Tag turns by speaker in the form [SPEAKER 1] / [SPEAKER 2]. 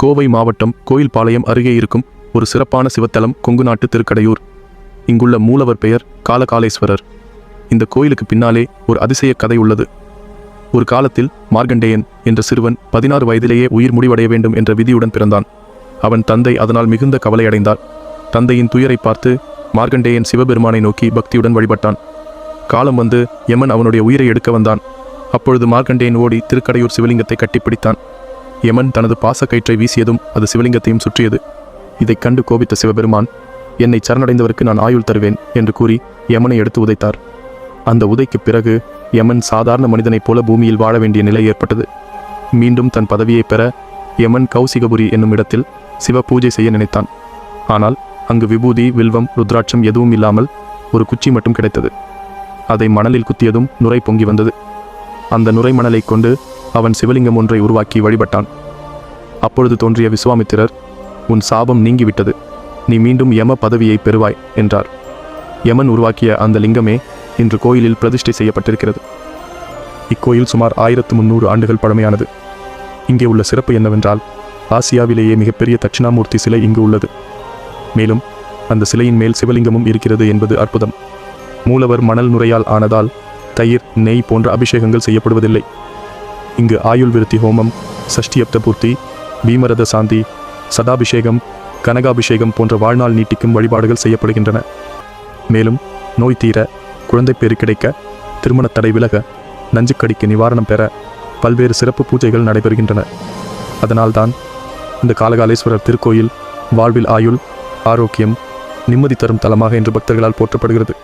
[SPEAKER 1] கோவை மாவட்டம் கோயில்பாளையம் அருகே இருக்கும் ஒரு சிறப்பான சிவத்தலம் கொங்கு நாட்டு திருக்கடையூர். இங்குள்ள மூலவர் பெயர் காலகாலேஸ்வரர். இந்த கோயிலுக்கு பின்னாலே ஒரு அதிசய கதை உள்ளது. ஒரு காலத்தில் மார்கண்டேயன் என்ற சிறுவன் பதினாறு வயதிலேயே உயிர் முடிவடைய வேண்டும் என்ற விதியுடன் பிறந்தான். அவன் தந்தை அதனால் மிகுந்த கவலையடைந்தார். தந்தையின் துயரை பார்த்து மார்கண்டேயன் சிவபெருமானை நோக்கி பக்தியுடன் வழிபட்டான். காலம் வந்து யமன் அவனுடைய உயிரை எடுக்க வந்தான். அப்பொழுது மார்க்கண்டேயன் ஓடி திருக்கடையூர் சிவலிங்கத்தை கட்டிப்பிடித்தான். யமன் தனது பாசக்கயிற்றை வீசியதும் அது சிவலிங்கத்தையும் சுற்றியது. இதைக் கண்டு கோபித்த சிவபெருமான் என்னை சரணடைந்தவருக்கு நான் ஆயுள் தருவேன் என்று கூறி யமனை எடுத்து உதைத்தார். அந்த உதைக்குப் பிறகு யமன் சாதாரண மனிதனைப் போல பூமியில் வாழ வேண்டிய நிலை ஏற்பட்டது. மீண்டும் தன் பதவியை பெற யமன் கௌசிகபுரி என்னும் இடத்தில் சிவ பூஜை செய்ய நினைத்தான். ஆனால் அங்கு விபூதி வில்வம் ருத்ராட்சம் எதுவும் இல்லாமல் ஒரு குச்சி மட்டும் கிடைத்தது. அதை மணலில் குத்தியதும் நுரை பொங்கி வந்தது. அந்த நுரை மணலைக் கொண்டு அவன் சிவலிங்கம் ஒன்றை உருவாக்கி வழிபட்டான். அப்பொழுது தோன்றிய விஸ்வாமித்திரர் உன் சாபம் நீங்கிவிட்டது. நீ மீண்டும் யம பதவியை பெறுவாய் என்றார். யமன் உருவாக்கிய அந்த லிங்கமே இன்று கோயிலில் பிரதிஷ்டை செய்யப்பட்டிருக்கிறது. இக்கோயில் சுமார் ஆயிரத்து முந்நூறு ஆண்டுகள் பழமையானது. இங்கே உள்ள சிறப்பு என்னவென்றால் ஆசியாவிலேயே மிகப்பெரிய தட்சிணாமூர்த்தி சிலை இங்கு உள்ளது. மேலும் அந்த சிலையின் மேல் சிவலிங்கமும் இருக்கிறது என்பது அற்புதம். மூலவர் மணல் நுரையால் ஆனதால் தயிர் நெய் போன்ற அபிஷேகங்கள் செய்யப்படுவதில்லை. இங்கு ஆயுள் விருத்தி ஹோமம் சஷ்டியப்த பூர்த்தி பீமரத சாந்தி சதாபிஷேகம் கனகாபிஷேகம் போன்ற வாழ்நாள் நீட்டிக்கும் வழிபாடுகள் செய்யப்படுகின்றன. மேலும் நோய் தீர குழந்தை பேறு கிடைக்க திருமணத் தடை விலக நஞ்சுக்கடிக்கு நிவாரணம் பெற பல்வேறு சிறப்பு பூஜைகள் நடைபெறுகின்றன. அதனால்தான் இந்த காலகாலேஸ்வரர் திருக்கோயில் வாழ்வில் ஆயுள் ஆரோக்கியம் நிம்மதி தரும் தலமாக என்று பக்தர்களால் போற்றப்படுகிறது.